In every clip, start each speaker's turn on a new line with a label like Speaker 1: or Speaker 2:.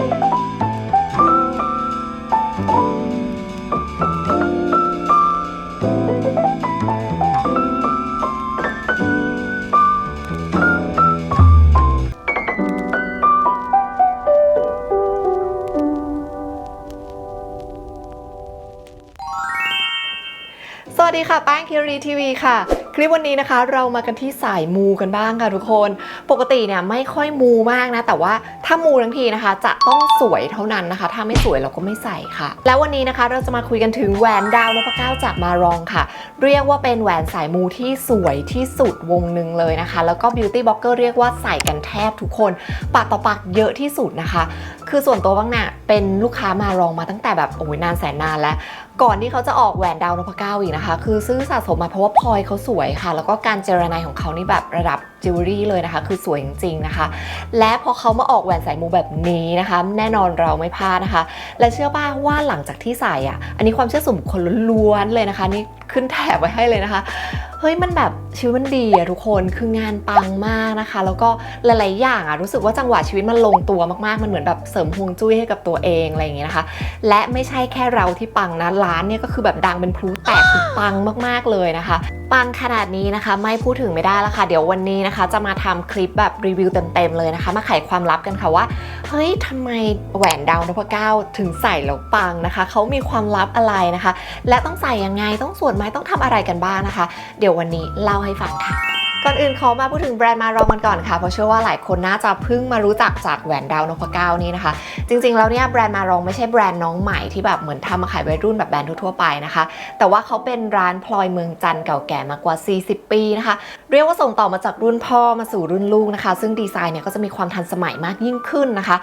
Speaker 1: สวัสดีค่ะ แป้งคิรีทีวีค่ะ คลิปวันนี้นะคะ เรามากันที่สายมูกันบ้างค่ะทุกคน ปกติเนี่ยไม่ค่อยมูมากนะ แต่ว่าถ้ามูทั้งทีนะคะ จะต้องสวยเท่านั้นนะคะ ถ้าไม่สวยเราก็ไม่ใส่ค่ะ แล้ววันนี้นะคะเราจะมาคุยกันถึงแหวนดาวนพเก้าจากมารองค่ะ เรียกว่าเป็นแหวนสายมูที่สวยที่สุดวงหนึ่งเลยนะคะ แล้วก็บิวตี้บล็อกเกอร์เรียกว่าใส่กันแทบทุกคนปากต่อปากเยอะที่สุดนะคะ คือส่วนตัวบ้างเนี่ยเป็นลูกค้ามารองมาตั้งแต่แบบโอ้ยนานแสนนานแล้ว ก่อนที่เขาจะออกแหวนดาวนพเก้าอีกนะคะ คือซื้อสะสมมาเพราะว่าพลอยเขาสวยค่ะ แล้วก็การเจรไนของเขานี่แบบระดับ จิวเวลรี่เลยนะคะ คือสวยจริงๆนะคะ และพอเขามาออกแหวนสายมูแบบนี้นะคะ แน่นอนเราไม่พลาดนะคะ และเชื่อป่าว่าหลังจากที่ใส่อะ อันนี้ความเชื่อส่วนบุคคลล้วนๆเลยนะคะ นี่ขึ้นแถบไว้ให้เลยนะคะเฮ้ยมันแบบชีวิตมันดีอะทุกคนคืองานปังมากนะคะ แล้วก็หลาย ๆ อย่างอะรู้สึกว่าจังหวะชีวิตมันลงตัวมากๆ มันเหมือนแบบเสริมฮวงจุ้ยให้กับตัวเองอะไรอย่างเงี้ยนะคะ และไม่ใช่แค่เราที่ปังนะร้านเนี่ยก็คือแบบดังเป็นพลุแตกปังมาก ๆ เลยนะคะ ปังขนาดนี้นะคะ ไม่พูดถึงไม่ได้แล้วค่ะ เดี๋ยววันนี้นะคะ จะมาทำคลิปแบบรีวิวเต็มๆเลยนะคะ มาไขความลับกันค่ะว่า เฮ้ยทำไมแหวนดาวนพเก้าถึงใส่แล้วปังนะคะ เขามีความลับอะไรนะคะ และต้องใส่ยังไงต้องสวดไหมต้องทำอะไรกันบ้างนะคะ เดี๋ยววันนี้เล่าให้ฟังค่ะก่อนอื่นขอมาพูดถึงแบรนด์มารองกันก่อนค่ะ เพราะเชื่อว่าหลายคนน่าจะเพิ่งมารู้จักจากแหวนดาวนพเก้านี่นะคะ จริงๆ แล้วเนี่ยแบรนด์มารองไม่ใช่แบรนด์น้องใหม่ที่แบบเหมือนทำมาขายวัยรุ่นแบบแบรนด์ทั่วๆไปนะคะ แต่ว่าเขาเป็นร้านพลอยเมืองจันทร์เก่าแก่มากว่า 40 ปีนะคะ เรียกว่าส่งต่อมาจากรุ่นพ่อมาสู่รุ่นลูกนะคะ ซึ่งดีไซน์เนี่ยก็จะมีความทันสมัยมากยิ่งขึ้นนะคะ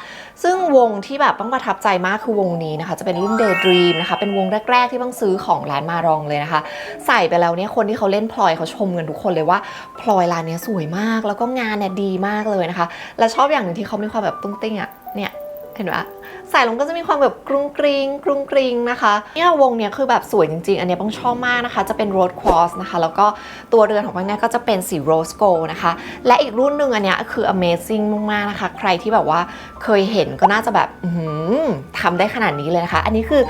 Speaker 1: ซึ่งวงที่แบบต้องประทับใจมากคือวงนี้นะคะ จะเป็นรุ่น Daydream นะคะ เป็นวงแรก ๆ ที่ต้องซื้อของร้านมารองเลยนะคะ ใส่ไปแล้วเนี่ยคนที่เขาเล่นพลอยเขาชมกันทุกคนเลยว่าพลอยร้านนี้สวยมาก แล้วก็งานเนี่ยดีมากเลยนะคะ และชอบอย่างหนึ่งที่เขามีความแบบตุ้งติ้งอะเนี่ยเห็นไห ใส่ลงก็จะมีความแบบกรุงกริงกรุงกริงนะคะเนี่ยวงเนี้ยคือแบบสวยจริงๆ อันเนี้ยต้องชอบมากนะคะ จะเป็น Road Cross นะคะ แล้วก็ตัวเรือนของมันเนี่ยก็จะเป็นสี Rose Gold นะคะ และอีกรุ่นหนึ่งอันเนี้ยคือ Amazing มากๆนะคะ ใครที่แบบว่าเคยเห็นก็น่าจะแบบอื้อหือทำได้ขนาดนี้เลยนะคะ อันนี้คือ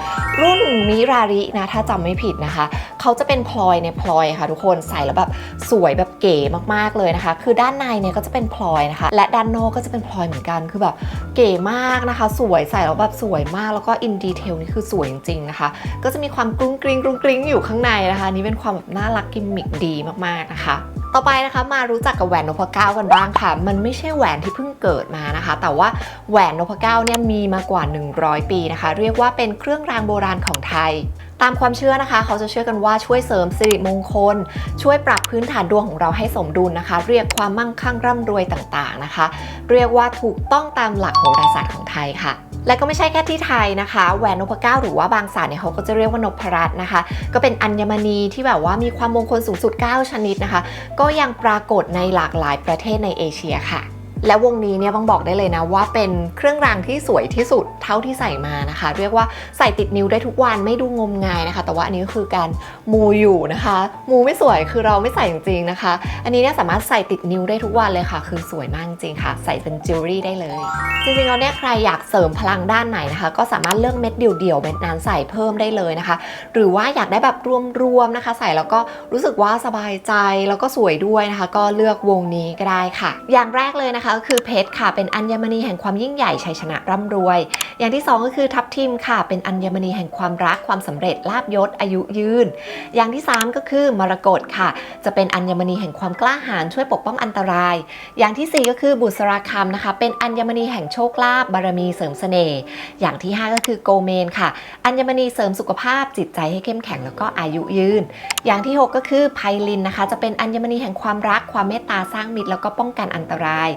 Speaker 1: รุ่นมิรารินะถ้าจำไม่ผิดนะคะ เขาจะเป็นพลอยในพลอยค่ะทุกคนใส่แล้วแบบสวยแบบเก๋มากๆเลยนะคะ คือด้านในเนี่ยก็จะเป็นพลอยนะคะ และด้านนอกก็จะเป็นพลอยเหมือนกันคือแบบเก๋มากนะคะ สวยใส่แล้วแบบสวยมากแล้วก็อินดีเทลนี่คือสวยจริงๆนะคะ ก็จะมีความกรุ้งกริ้งกรุ้งกริ้งอยู่ข้างในนะคะนี่เป็นความแบบน่ารักกิมมิคดีมากๆนะคะ ต่อไปนะคะมารู้จักกับแหวนนพเก้ากันบ้างค่ะ มันไม่ใช่แหวนที่เพิ่งเกิดมานะคะ แต่ว่าแหวนนพเก้าเนี่ยมีมากว่า 100 ปีนะคะ เรียกว่าเป็นเครื่องรางโบราณของไทยตามความเชื่อนะคะ เขาจะเชื่อกันว่าช่วยเสริมสิริมงคล ช่วยปรับพื้นฐานดวงของเราให้สมดุลนะคะ เรียกความมั่งคั่งร่ำรวยต่างๆนะคะ เรียกว่าถูกต้องตามหลักโหราศาสตร์ของไทยค่ะ และก็ไม่ใช่แค่ที่ไทยนะคะแหวนนพเก้าหรือว่าบางสารเนี่ยเขาก็จะเรียกว่านพรัตน์นะคะ ก็เป็นอัญมณีที่แบบว่ามีความมงคลสูงสุด 9 ชนิดนะคะ ก็ยังปรากฏในหลากหลายประเทศในเอเชียค่ะ และวงนี้เนี่ยต้องบอกได้เลยนะว่าเป็นเครื่องรางที่สวยที่สุดเท่าที่ใส่มานะคะ เรียกว่าใส่ติดนิ้วได้ทุกวันไม่ดูงมงายนะคะ แต่ว่าอันนี้ก็คือการมูอยู่นะคะ มูไม่สวยคือเราไม่ใส่จริงๆนะคะ อันนี้เนี่ยสามารถใส่ติดนิ้วได้ทุกวันเลยค่ะ คือสวยมากจริงค่ะ ใส่เป็นจิวเวลรี่ได้เลย จริงๆแล้วเนี่ยใครอยากเสริมพลังด้านไหนนะคะ ก็สามารถเลือกเม็ดเดี่ยวๆเม็ดนั้นใส่เพิ่มได้เลยนะคะ หรือว่าอยากได้แบบรวมๆนะคะ ใส่แล้วก็รู้สึกว่าสบายใจแล้วก็สวยด้วยนะคะ ก็เลือกวงนี้ก็ได้ค่ะ อย่างแรกเลยนะคะก็คือเพชรค่ะ เป็นอัญมณีแห่งความยิ่งใหญ่ชัยชนะร่ำรวย อย่างที่สองก็คือทับทิมค่ะ เป็นอัญมณีแห่งความรักความสำเร็จลาบยศอายุยืน อย่างที่สามก็คือมรกตค่ะ จะเป็นอัญมณีแห่งความกล้าหาญช่วยปกป้องอันตราย อย่างที่สี่ก็คือบุษราคำนะคะ เป็นอัญมณีแห่งโชคลาภบารมีเสริมเสน่ห์อย่างที่ห้าก็คือโกเมนค่ะ อัญมณีเสริมสุขภาพจิตใจให้เข้มแข็งแล้วก็อายุยืน อย่างที่ 6 ก็คือไพลินนะคะ จะเป็นอัญมณีแห่งความรักความเมตตาสร้างมิตรแล้วก็ป้องกันอันตราย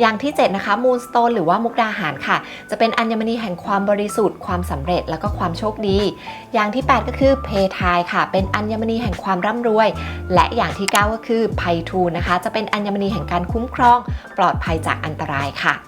Speaker 1: อย่างที่ 7 นะคะมูนสโตนหรือว่ามุกดาหารค่ะ จะเป็นอัญมณีแห่งความบริสุทธิ์ความสำเร็จแล้วก็ความโชคดี อย่างที่ 8 ก็คือเพทายค่ะ เป็นอัญมณีแห่งความร่ำรวย และอย่างที่ 9 ก็คือไพทูนะคะ จะเป็นอัญมณีแห่งการคุ้มครอง ปลอดภัยจากอันตรายค่ะ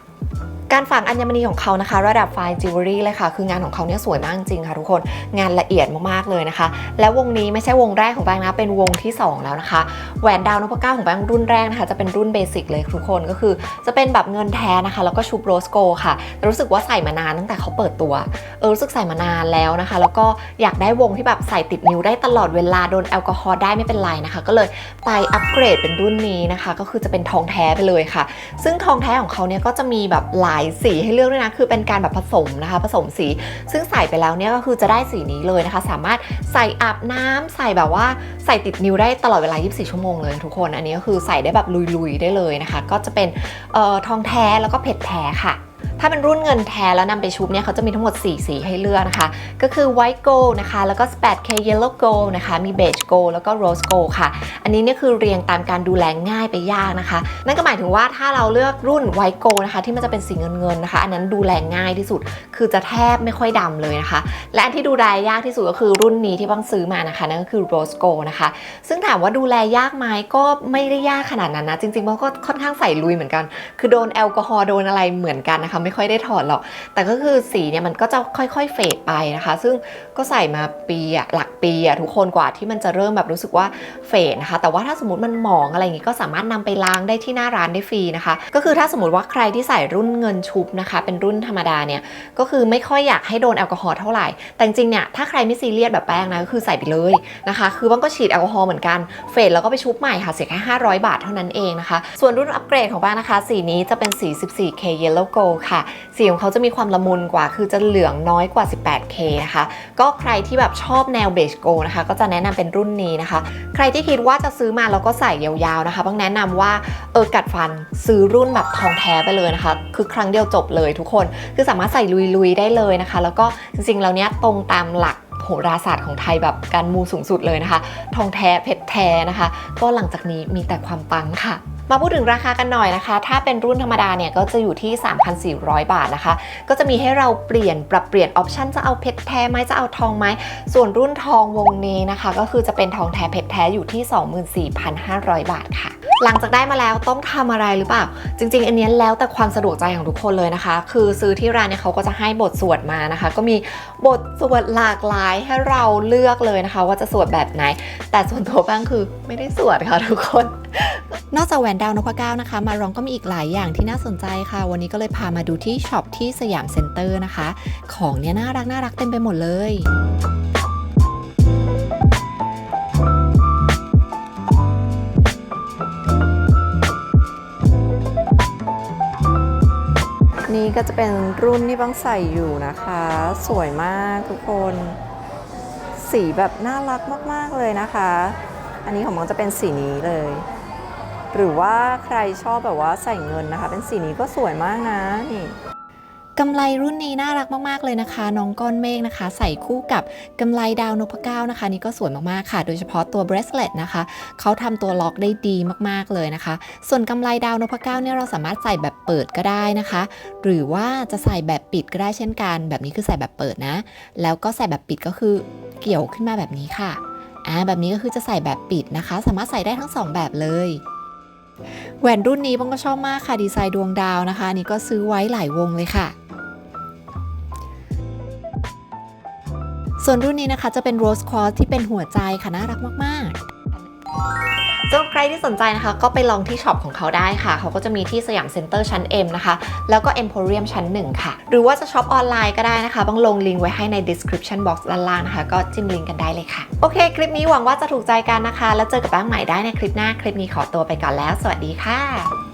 Speaker 1: การฝังอัญมณีของเขานะคะ ระดับไฟจิวเวลรี่เลยค่ะ คืองานของเขาเนี่ยสวยมากจริงค่ะทุกคนงานละเอียดมากๆเลยนะคะ แล้วงนี้ไม่ใช่วงแรกของแบงค์นะเป็นวงที่ 2 แล้วนะคะ แหวนดาวนพเก้าของแบงค์รุ่นแรกนะคะ จะเป็นรุ่นเบสิกเลยทุกคนก็คือ จะเป็นแบบเงินแท้นะคะ แล้วก็ชุบโรสโกค่ะ รู้สึกว่าใส่มานานตั้งแต่เขาเปิดตัวเออรู้สึกใส่มานานแล้วนะคะ แล้วก็อยากได้วงที่แบบใส่ติดนิ้วได้ตลอดเวลาโดนแอลกอฮอล์ได้ไม่เป็นไรนะคะ ก็เลยไปอัปเกรดเป็นรุ่นนี้นะคะ ก็คือจะเป็นทองแท้ไปเลยค่ะ ซึ่งทองแท้ของเขาเนี่ยก็จะมีแบบหลายสีให้เลือกด้วยนะ คือเป็นการแบบผสมนะคะ ผสมสี ซึ่งใส่ไปแล้วเนี่ยก็คือจะได้สีนี้เลยนะคะ สามารถใส่อาบน้ำใส่แบบว่าใส่ติดนิ้วได้ตลอดเวลา 24 ชั่วโมงเลยทุกคน อันนี้ก็คือใส่ได้แบบลุยๆได้เลยนะคะ ก็จะเป็นออทองแท้แล้วก็เพชรแท้ค่ะ ถ้าเป็นรุ่นเงินแท้แล้วนำไปชุบเนี่ยเขาจะมีทั้งหมด 4 สีให้เลือกนะคะ ก็คือ white gold นะคะ แล้วก็ 8K yellow gold นะคะ มี beige gold แล้วก็ rose gold ค่ะ อันนี้เนี่ยคือเรียงตามการดูแลง่ายไปยากนะคะ นั่นก็หมายถึงว่าถ้าเราเลือกรุ่น white gold นะคะ ที่มันจะเป็นสีเงินเงินๆนะคะ อันนั้นดูแลง่ายที่สุด คือจะแทบไม่ค่อยดำเลยนะคะ และอันที่ดูแลยากที่สุดก็คือรุ่นนี้ที่บ้างซื้อมานะคะนั่นก็คือ rose gold นะคะ ซึ่งถามว่าดูแลยากไหมก็ไม่ได้ยากขนาดนั้นนะ จริงๆมันก็ค่อนข้างใส่ลุยเหมือนกัน คือโดนแอลกอฮอล์โดนอะไรเหมือนกันนะคะไม่ค่อยได้ถอดหรอก แต่ก็คือสีเนี่ยมันก็จะค่อยๆเฟดไปนะคะ ซึ่งก็ใส่มาปีอะหลักปีอะทุกคนกว่าที่มันจะเริ่มแบบรู้สึกว่าเฟดนะคะ แต่ว่าถ้าสมมติมันหมองอะไรอย่างงี้ก็สามารถนำไปล้างได้ที่หน้าร้านได้ฟรีนะคะ ก็คือถ้าสมมติว่าใครที่ใส่รุ่นเงินชุบนะคะ เป็นรุ่นธรรมดาเนี่ยก็คือไม่ค่อยอยากให้โดนแอลกอฮอล์เท่าไหร่ แต่จริงเนี่ยถ้าใครไม่ซีเรียสแบบแป้งนะก็คือใส่ไปเลยนะคะ คือบ้างก็ฉีดแอลกอฮอล์เหมือนกันเฟดแล้วก็ไปชุบใหม่ค่ะเสียแค่500 บาทเท่านั้นเองนะคะ ส่วนรุ่นอัปเกรดของบ้านนะคะ สีนี้จะเป็นสี 14K Yellow Gold ค่ะสีของเขาจะมีความละมุนกว่า คือจะเหลืองน้อยกว่า 18K นะคะ ก็ใครที่แบบชอบแนวเบจโกนะคะ ก็จะแนะนำเป็นรุ่นนี้นะคะ ใครที่คิดว่าจะซื้อมาแล้วก็ใส่ยาวๆนะคะบ้างแนะนำว่าเออกัดฟันซื้อรุ่นแบบทองแท้ไปเลยนะคะ คือครั้งเดียวจบเลยทุกคน คือสามารถใส่ลุยๆได้เลยนะคะ แล้วก็จริงๆแล้วเนี้ยตรงตามหลักโหราศาสตร์ของไทยแบบการมูสูงสุดเลยนะคะ ทองแท้เพชรแท้นะคะ ก็หลังจากนี้มีแต่ความปังค่ะ มาพูดถึงราคากันหน่อยนะคะ ถ้าเป็นรุ่นธรรมดาเนี่ยก็จะอยู่ที่ 3,400 บาทนะคะ ก็จะมีให้เราเปลี่ยนปรับเปลี่ยนออปชันจะเอาเพชรแท้ไหมจะเอาทองไหมส่วนรุ่นทองวงนี้นะคะ ก็คือจะเป็นทองแท้เพชรแท้อยู่ที่ 24,500 บาทค่ะหลังจากได้มาแล้วต้องทำอะไรหรือเปล่า จริง ๆ อันนี้แล้วแต่ความสะดวกใจของทุกคนเลยนะคะ คือซื้อที่ร้านเนี่ยเขาก็จะให้บทสวดมานะคะ ก็มีบทสวดหลากหลายให้เราเลือกเลยนะคะ ว่าจะสวดแบบไหน แต่ส่วนตัวบ้างคือไม่ได้สวดค่ะทุกคน นอกจากแหวนดาวนพเก้านะคะ มารองก็มีอีกหลายอย่างที่น่าสนใจค่ะ วันนี้ก็เลยพามาดูที่ช็อปที่สยามเซ็นเตอร์นะคะ ของเนี่ยน่ารักน่ารักเต็มไปหมดเลยนี่ก็จะเป็นรุ่นที่บ้างใส่อยู่นะคะ สวยมากทุกคน สีแบบน่ารักมาก ๆ เลยนะคะ อันนี้ของมังจะเป็นสีนี้เลย หรือว่าใครชอบแบบว่าใส่เงินนะคะ เป็นสีนี้ก็สวยมากนะนี่กำไรรุ่นนี้น่ารักมากๆเลยนะคะ น้องก้อนเมฆนะคะ ใส่คู่กับกำไรดาวนพเก้านะคะ นี่ก็สวยมากๆค่ะ โดยเฉพาะตัว bracelet นะคะเขาทำตัวล็อกได้ดีมากๆเลยนะคะ ส่วนกำไรดาวนพเก้าเนี่ยเราสามารถใส่แบบเปิดก็ได้นะคะ หรือว่าจะใส่แบบปิดก็ได้เช่นกัน แบบนี้คือใส่แบบเปิดนะ แล้วก็ใส่แบบปิดก็คือเกี่ยวขึ้นมาแบบนี้ค่ะอ่าแบบนี้ก็คือจะใส่แบบปิดนะคะ สามารถใส่ได้ทั้งสองแบบเลย แหวนรุ่นนี้บ้องก็ชอบมากค่ะดีไซน์ดวงดาวนะคะนนี่ก็ซื้อไว้หลายวงเลยค่ะ ส่วนรุ่นนี้นะคะจะเป็น Rose Quartz ที่เป็นหัวใจค่ะน่ารักมากๆ สำหรับใครที่สนใจนะคะ ก็ไปลองที่ช็อปของเขาได้ค่ะ เขาก็จะมีที่สยามเซ็นเตอร์ชั้น M นะคะ แล้วก็ Emporium ชั้น 1 ค่ะ หรือว่าจะช็อปออนไลน์ก็ได้นะคะบ้างลงลิงก์ไว้ให้ใน description box ด้านล่างนะคะ ก็จิ้มลิงก์กันได้เลยค่ะ โอเค คลิปนี้หวังว่าจะถูกใจกันนะคะ แล้วเจอกับแป้งใหม่ได้ในคลิปหน้า คลิปนี้ขอตัวไปก่อนแล้ว สวัสดีค่ะ